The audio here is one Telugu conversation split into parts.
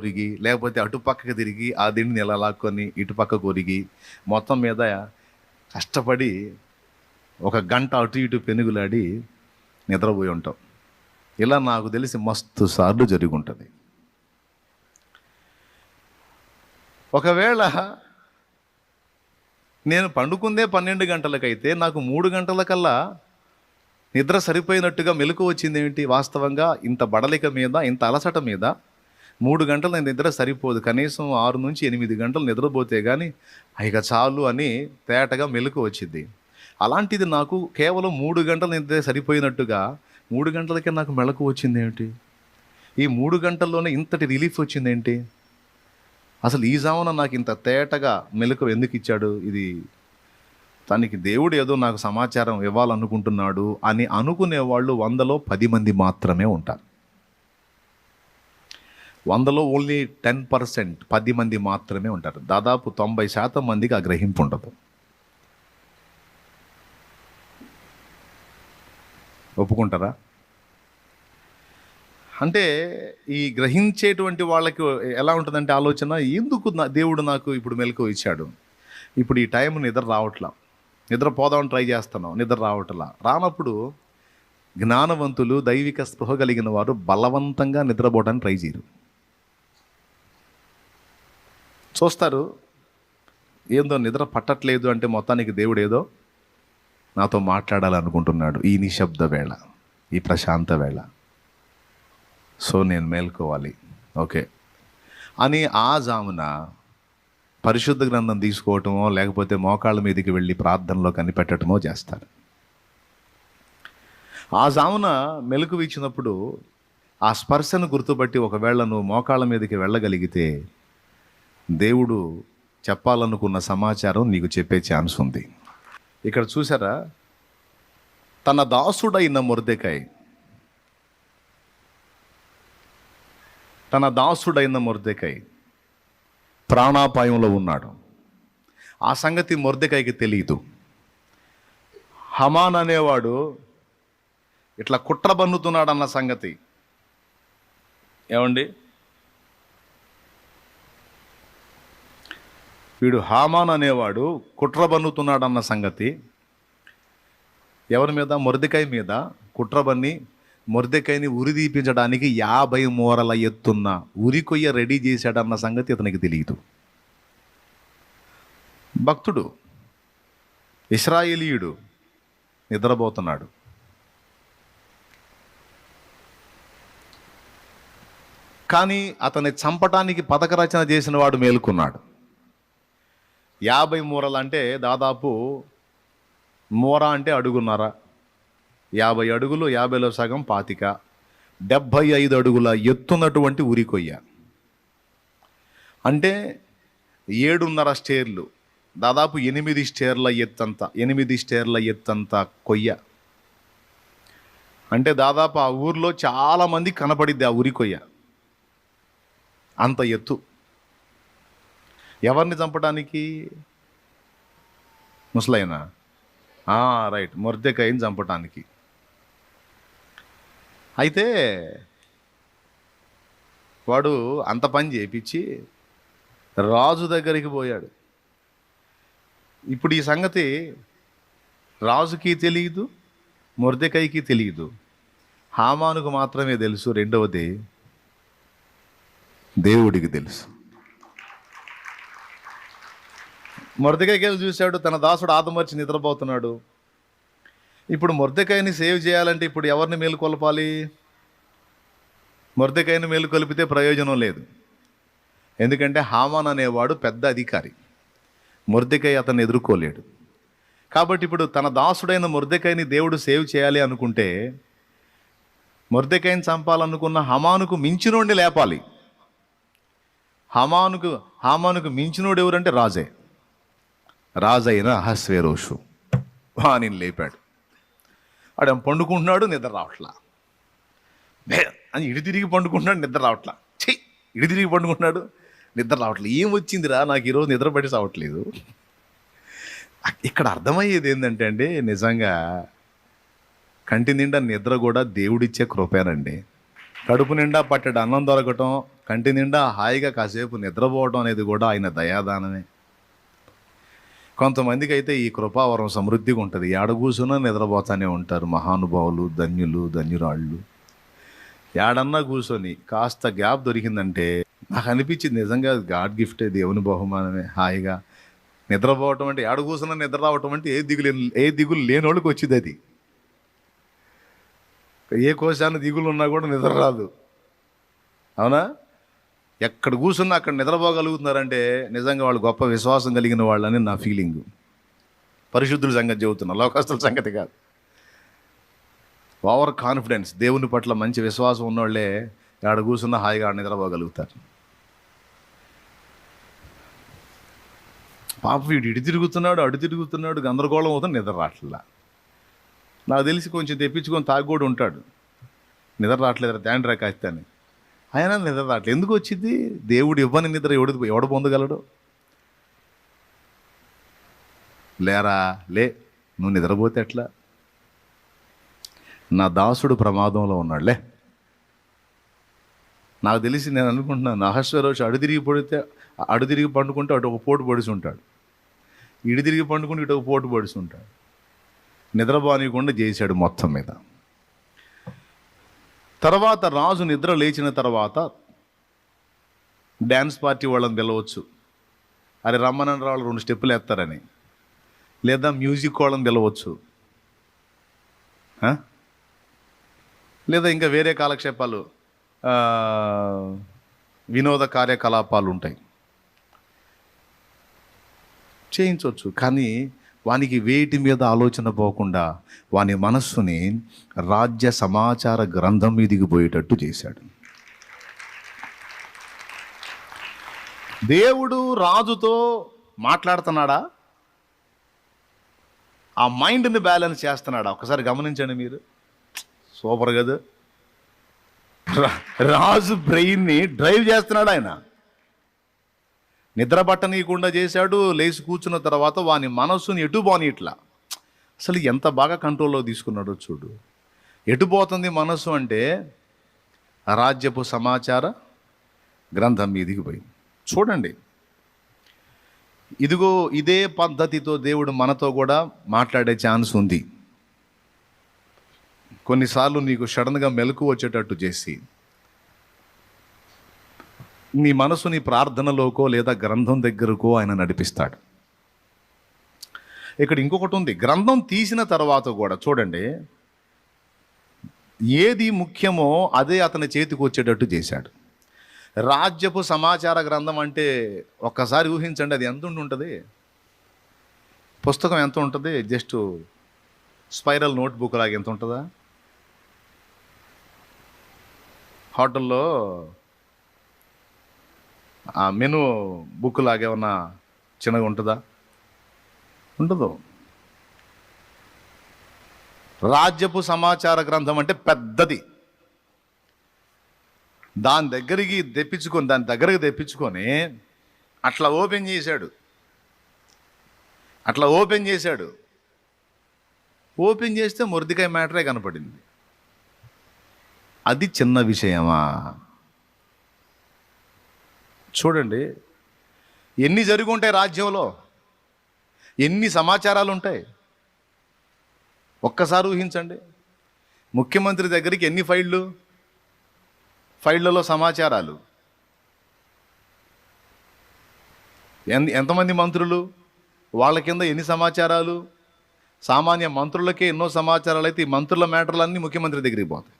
కొరిగి లేకపోతే అటు పక్కకి తిరిగి ఆ దిండిని ఇలా లాక్కొని ఇటు పక్క కొరిగి మొత్తం మీద కష్టపడి ఒక గంట అటు ఇటు పెనుగులాడి నిద్రపోయి ఉంటాం. ఇలా నాకు తెలిసి మస్తు సార్లు జరిగి ఉంటుంది ఒకవేళ నేను పండుకుందే పన్నెండు గంటలకైతే నాకు మూడు గంటలకల్లా నిద్ర సరిపోయినట్టుగా మెలకు వచ్చింది ఏంటి వాస్తవంగా ఇంత బడలిక మీద ఇంత అలసట మీద మూడు గంటల నిద్ర సరిపోదు. కనీసం ఆరు నుంచి ఎనిమిది గంటలు నిద్రపోతే కానీ ఇక చాలు అని తేటగా మెలకు వచ్చింది. అలాంటిది నాకు కేవలం మూడు గంటల నిద్ర సరిపోయినట్టుగా మూడు గంటలకే నాకు మెలకు వచ్చింది ఈ మూడు గంటల్లోనే ఇంతటి రిలీఫ్ వచ్చిందేంటి అసలు ఈ జామున నాకు ఇంత తేటగా మెలకు ఎందుకు ఇచ్చాడు? ఇది తనకి దేవుడు ఏదో నాకు సమాచారం ఇవ్వాలనుకుంటున్నాడు అని అనుకునే వాళ్ళు వందలో పది మంది మాత్రమే ఉంటారు. వందలో ఓన్లీ టెన్ పర్సెంట్ పది మంది మాత్రమే ఉంటారు. దాదాపు తొంభై శాతం మందికి ఆ గ్రహింపు ఉండదు. ఒప్పుకుంటారా? అంటే ఈ గ్రహించేటువంటి వాళ్ళకి ఎలా ఉంటుందంటే ఆలోచన ఎందుకు నా దేవుడు నాకు ఇప్పుడు మెలకు ఇచ్చాడు? ఇప్పుడు ఈ టైం నిద్ర రావట్లా. నిద్ర పోదామని ట్రై చేస్తున్నాం నిద్ర రావట్లా. రానప్పుడు జ్ఞానవంతులు దైవిక స్పృహ కలిగిన వారు బలవంతంగా నిద్రపోవడానికి ట్రై చేయరు. చూస్తారు. ఏందో నిద్ర పట్టట్లేదు అంటే మొత్తానికి దేవుడు ఏదో నాతో మాట్లాడాలనుకుంటున్నాడు. ఈ నిశ్శబ్ద వేళ ఈ ప్రశాంత వేళ. సో నేను మేల్కోవాలి. ఓకే. అని ఆ జామున పరిశుద్ధ గ్రంథం తీసుకోవటమో లేకపోతే మోకాళ్ళ మీదకి వెళ్ళి ప్రార్థనలో కనిపెట్టడమో చేస్తారు. ఆ జామున మెలకు ఇచ్చినప్పుడు ఆ స్పర్శను గుర్తుపట్టి ఒకవేళ నువ్వు మోకాళ్ళ మీదకి వెళ్ళగలిగితే దేవుడు చెప్పాలనుకున్న సమాచారం నీకు చెప్పే ఛాన్స్ ఉంది. ఇక్కడ చూసారా? తన దాసుడైన మురదకాయ్. తన దాసుడైన మురదకాయ్ ప్రాణాపాయంలో ఉన్నాడు. ఆ సంగతి మురదకాయకి తెలియదు హమాన్ అనేవాడు ఇట్లా కుట్ర బన్నుతున్నాడు అన్న సంగతి. ఏమండి? వీడు హామాన్ అనేవాడు కుట్ర బన్నుతున్నాడన్న సంగతి. ఎవరి మీద? మొరదికాయ మీద. కుట్ర బన్ని మొరదికాయని ఉరి తీపించడానికి యాభై మూరల ఎత్తున్న ఉరి కొయ్య రెడీ చేశాడన్న సంగతి అతనికి తెలియదు. భక్తుడు ఇస్రాయేలీయుడు నిద్రపోతున్నాడు. కానీ అతన్ని చంపటానికి పథక రచన చేసిన వాడు మేలుకున్నాడు. యాభై మూరలు అంటే దాదాపు మూర అంటే అడుగున్నర. యాభై అడుగులు యాభైలో సగం పాతిక. డెబ్భై ఐదు అడుగుల ఎత్తున్నటువంటి ఉరికొయ్య అంటే ఏడున్నర స్టేర్లు దాదాపు ఎనిమిది స్టేర్ల ఎత్తంత ఎనిమిది స్టేర్ల ఎత్తంత కొయ్య. అంటే దాదాపు ఆ ఊర్లో చాలామంది కనపడిద్ది ఆ ఉరి కొయ్య. అంత ఎత్తు. ఎవరిని చంపడానికి? ముసలైనా. రైట్. మొర్దెకాయని చంపటానికి. అయితే వాడు అంత పని చేపించి రాజు దగ్గరికి పోయాడు. ఇప్పుడు ఈ సంగతి రాజుకి తెలియదు మొర్దెకాయకి తెలియదు హామానుకు మాత్రమే తెలుసు. రెండవది దేవుడికి తెలుసు. మొరదకాయకి వెళ్ళి చూశాడు తన దాసుడు ఆదమర్చి నిద్రపోతున్నాడు. ఇప్పుడు మొరదకాయని సేవ్ చేయాలంటే ఇప్పుడు ఎవరిని మేలుకొల్పాలి మొరదకాయని మేలుకొలిపితే ప్రయోజనం లేదు. ఎందుకంటే హామాన్ అనేవాడు పెద్ద అధికారి. మొరదకాయ అతన్ని ఎదుర్కోలేడు. కాబట్టి ఇప్పుడు తన దాసుడైన మొరదకాయని దేవుడు సేవ్ చేయాలి అనుకుంటే మొరదకాయని చంపాలనుకున్న హమానుకు మించినోడిని లేపాలి. హమానుకు హామానుకు మించినోడు ఎవరంటే రాజే. రాజైన అహస్వేరోషు. వాని లేపాడు. వాడు పండుకుంటున్నాడు? నిద్ర రావట్లా. బే అని ఇడి తిరిగి పండుకుంటున్నాడు? నిద్ర రావట్లా. చెయ్యి ఇడి తిరిగి పండుకుంటున్నాడు? నిద్ర రావట్లేదు ఏం వచ్చిందిరా? నాకు ఈరోజు నిద్ర పట్టి సావట్లేదు. ఇక్కడ అర్థమయ్యేది ఏంటంటే అండి నిజంగా కంటి నిండా నిద్ర కూడా దేవుడిచ్చే కృపేనండి. కడుపు నిండా పట్టడు అన్నం దొరకటం కంటి నిండా హాయిగా కాసేపు నిద్రపోవడం అనేది కూడా ఆయన దయాదానమే. కొంతమందికి అయితే ఈ కృపావరం సమృద్ధిగా ఉంటుంది. ఏడ కూర్చున్నా నిద్రపోతానే ఉంటారు. మహానుభావులు ధన్యులు ధన్యురాళ్ళు. ఏడన్నా కూర్చొని కాస్త గ్యాప్ దొరికిందంటే నాకు అనిపించింది నిజంగా గాడ్ గిఫ్టే దేవుని బహుమానమే హాయిగా. నిద్రపోవటం అంటే ఏడ కూర్చున్న నిద్ర రావటం అంటే ఏ దిగులు ఏ దిగులు లేని వాళ్ళకి వచ్చింది అది. ఏ కోశాన్ని దిగులు ఉన్నా కూడా నిద్ర రాదు. అవునా? ఎక్కడ కూర్చున్నా అక్కడ నిద్రపోగలుగుతున్నారంటే నిజంగా వాళ్ళు గొప్ప విశ్వాసం కలిగిన వాళ్ళని నా ఫీలింగ్ పరిశుద్ధుల సంగతి చెబుతున్నా లోకస్తుల సంగతి కాదు. ఓవర్ కాన్ఫిడెన్స్ దేవుని పట్ల మంచి విశ్వాసం ఉన్నోళ్ళే ఆడ కూర్చున్న హాయిగా నిద్రపోగలుగుతారు. పాప వీడు ఇటు తిరుగుతున్నాడు అటు తిరుగుతున్నాడు గందరగోళం అవుతుంది నిద్ర రాట్లా. నాకు తెలిసి కొంచెం తెప్పించుకొని తాగుడు ఉంటాడు. నిద్ర రావట్లేదు తాండ్రా కాస్తాను ఆయన నిద్ర రావట్లేదు ఎందుకు వచ్చింది? దేవుడు ఇవ్వని నిద్ర ఎవడు ఎవడు పొందగలడు? లేరా? లే నువ్వు నిద్రపోతే ఎట్లా? నా దాసుడు ప్రమాదంలో ఉన్నాడులే నాకు తెలిసి నేను అనుకుంటున్నాను అహస్వరోషు అడు తిరిగి పడితే అడు తిరిగి పండుకుంటే అటు ఒక పోటు పడిసి ఉంటాడు. ఇటు తిరిగి పండుకుంటే ఇటు ఒక పోటు పడిసి ఉంటాడు. నిద్రపోనీయకుండా చేశాడు మొత్తం మీద. తర్వాత రాజు నిద్ర లేచిన తర్వాత డ్యాన్స్ పార్టీ వాళ్ళని పిలవచ్చు. అరే రమ్మనని వాళ్ళు రెండు స్టెప్పులు వేస్తారని. లేదా మ్యూజిక్ వాళ్ళని పిలవచ్చు. లేదా ఇంకా వేరే కాలక్షేపాలు వినోద కార్యకలాపాలు ఉంటాయి. చేయించవచ్చు. కానీ వానికి వేటి మీద ఆలోచన పోకుండా వాని మనస్సుని రాజ్య సమాచార గ్రంథం మీదికి పోయేటట్టు చేశాడు. దేవుడు రాజుతో మాట్లాడుతున్నాడా? ఆ మైండ్ని బ్యాలెన్స్ చేస్తున్నాడా? ఒకసారి గమనించండి మీరు. సూపర్ కదా. రా- రాజు బ్రెయిన్ని డ్రైవ్ చేస్తున్నాడు ఆయన. నిద్ర పట్టనీయకుండా చేశాడు లేచి కూర్చున్న తర్వాత వాని మనస్సుని ఎటు పోని ఇట్లా అసలు ఎంత బాగా కంట్రోల్లో తీసుకున్నాడో చూడు. ఎటుపోతుంది మనస్సు అంటే రాజ్యపు సమాచార గ్రంథం మీదికి పోయింది. చూడండి. ఇదిగో ఇదే పద్ధతితో దేవుడు మనతో కూడా మాట్లాడే ఛాన్స్ ఉంది. కొన్నిసార్లు నీకు సడన్గా మెలకు వచ్చేటట్టు చేసి నీ మనసు నీ ప్రార్థనలోకో లేదా గ్రంథం దగ్గరకో ఆయన నడిపిస్తాడు. ఇక్కడ ఇంకొకటి ఉంది. గ్రంథం తీసిన తర్వాత కూడా చూడండి ఏది ముఖ్యమో అదే అతని చేతికి వచ్చేటట్టు చేశాడు. రాజ్యపు సమాచార గ్రంథం అంటే ఒక్కసారి ఊహించండి అది ఎంత ఉంటుంది పుస్తకం ఎంత ఉంటుంది? జస్ట్ స్పైరల్ నోట్బుక్ లాగా ఎంత ఉంటుందా? హోటల్లో ఆ మెను బుక్ లాగా ఏమన్నా చిన్నగా ఉంటుందా? ఉండదు రాజ్యపు సమాచార గ్రంథం అంటే పెద్దది. దాని దగ్గరికి తెప్పించుకొని దాని దగ్గరికి తెప్పించుకొని అట్లా ఓపెన్ చేశాడు. అట్లా ఓపెన్ చేశాడు. ఓపెన్ చేస్తే మురదికాయ మ్యాటరే కనపడింది. అది చిన్న విషయమా? చూడండి ఎన్ని జరిగి ఉంటాయి రాజ్యంలో? ఎన్ని సమాచారాలు ఉంటాయి ఒక్కసారి ఊహించండి. ముఖ్యమంత్రి దగ్గరికి ఎన్ని ఫైళ్ళు? ఫైళ్ళలో సమాచారాలు. ఎంతమంది మంత్రులు? వాళ్ళ కింద ఎన్ని సమాచారాలు? సామాన్య మంత్రులకే ఎన్నో సమాచారాలు అయితే ఈ మంత్రుల మ్యాటర్లన్నీ ముఖ్యమంత్రి దగ్గరికి పోతాయి.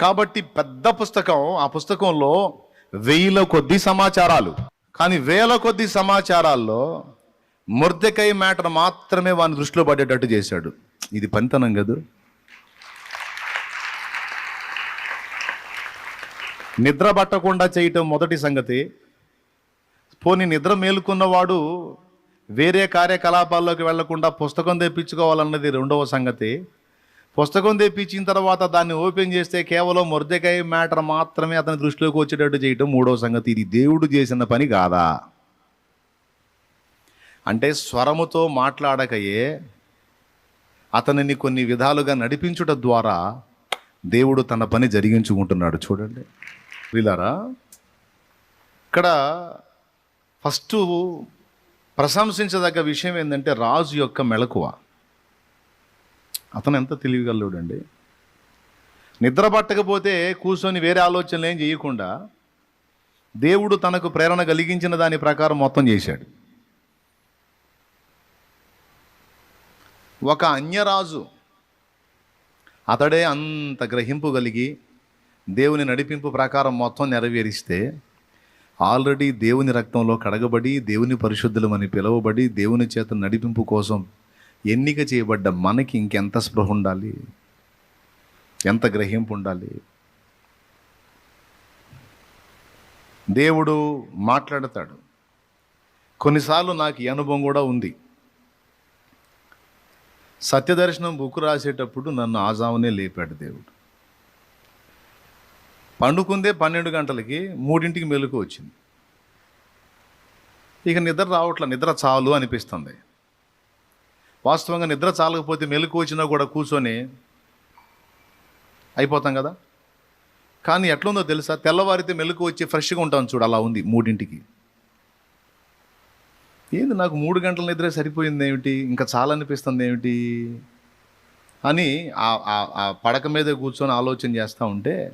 కాబట్టి పెద్ద పుస్తకం ఆ పుస్తకంలో వేల కొద్ది సమాచారాలు. కానీ వేల కొద్ది సమాచారాల్లో ముర్దెకై మ్యాటర్ మాత్రమే వాని దృష్టిలో పడేటట్టు చేశాడు. ఇది పనితనం కదా? నిద్ర పట్టకుండా చేయటం మొదటి సంగతి. పోనీ నిద్ర మేలుకున్నవాడు వేరే కార్యకలాపాల్లోకి వెళ్ళకుండా పుస్తకం తెప్పించుకోవాలన్నది రెండవ సంగతి. పుస్తకం తెప్పించిన తర్వాత దాన్ని ఓపెన్ చేస్తే కేవలం మొరదకాయ మ్యాటర్ మాత్రమే అతని దృష్టిలోకి వచ్చేటట్టు చేయటం మూడవ సంగతి. ఇది దేవుడు చేసిన పని కాదా? అంటే స్వరముతో మాట్లాడకయే అతనిని కొన్ని విధాలుగా నడిపించుట ద్వారా దేవుడు తన పని జరిగించుకుంటున్నాడు. చూడండి. వీళ్ళారా ఇక్కడ ఫస్ట్ ప్రశంసించదగ్గ విషయం ఏంటంటే రాజు యొక్క మెలకువ. అతను ఎంత తెలివిగలడండి నిద్ర పట్టకపోతే కూర్చొని వేరే ఆలోచనలు ఏం చేయకుండా దేవుడు తనకు ప్రేరణ కలిగించిన దాని ప్రకారం మొత్తం చేశాడు. ఒక అన్యరాజు అతడే అంత గ్రహింపు కలిగి దేవుని నడిపింపు ప్రకారం మొత్తం నెరవేరిస్తే ఆల్రెడీ దేవుని రక్తంలో కడగబడి దేవుని పరిశుద్ధులమని పిలువబడి దేవుని చేత నడిపింపు కోసం ఎన్నిక చేయబడ్డ మనకి ఇంకెంత స్పృహ ఉండాలి? ఎంత గ్రహింపు ఉండాలి? దేవుడు మాట్లాడతాడు. కొన్నిసార్లు నాకు ఈ అనుభవం కూడా ఉంది. సత్యదర్శనం బుక్ రాసేటప్పుడు నన్ను ఆజామునే లేపాడు దేవుడు. పండుకుందే పన్నెండు గంటలకి మూడింటికి మెలకు వచ్చింది. ఇక నిద్ర రావట్ల నిద్ర చాలు అనిపిస్తుంది. వాస్తవంగా నిద్ర చాలకపోతే మెలకు వచ్చినా కూడా కూర్చొని అయిపోతాం కదా? కానీ ఎట్లుందో తెలుసా? తెల్లవారితే మెలకు వచ్చి ఫ్రెష్గా ఉంటాం చూడు అలా ఉంది మూడింటికి. ఏంది నాకు మూడు గంటల నిద్ర సరిపోయింది ఏమిటి? ఇంకా చాలా అనిపిస్తుంది ఏమిటి? అని ఆ- ఆ పడక మీద కూర్చొని ఆలోచన చేస్తూ ఉంటే